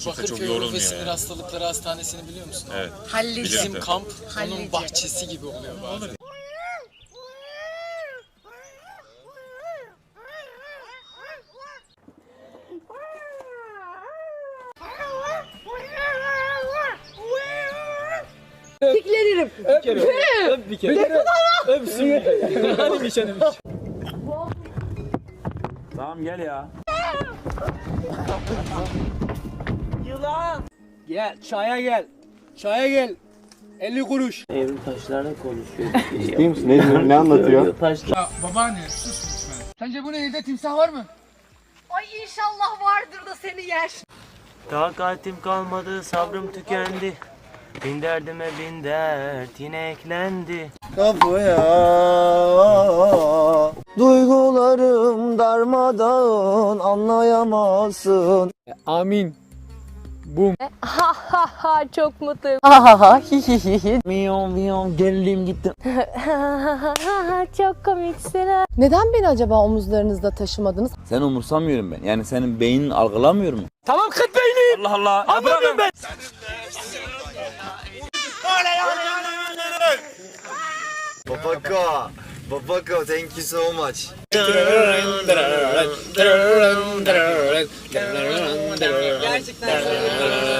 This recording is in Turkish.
Kimse çok Bakırköy Ruh ve yorulmuyor Sinir yani. Hastalıkları Hastanesi'ni biliyor musun? Evet. Hallice. Bizim kamp onun bahçesi gibi oluyor bazen. Tamam gel ya. Gel çaya gel. Çaya gel. 50 kuruş. Evrim taşlarla konuşuyor. Ciddi misin? Ne, ne anlatıyor? Taşlar. Ya babaanne sus lütfen. Sence bu nehirde timsah var mı? Ay inşallah vardır da seni yer. Takatim kalmadı, sabrım tükendi. Bin derdime bin dert yine eklendi. Kapıya Duygularım darmadağın anlayamazsın Amin. Ha ha ha çok mutluyum. Ha ha ha hi hi hi hi Miyon miyon gerildim gitti çok komiksin. Neden beni acaba omuzlarınızda taşımadınız? Sen umursamıyorum ben. Yani senin beynin algılamıyor mu? Tamam kıt beyni. Allah Allah. Bırakın ben. Babako Babako thank you so much Gerçekten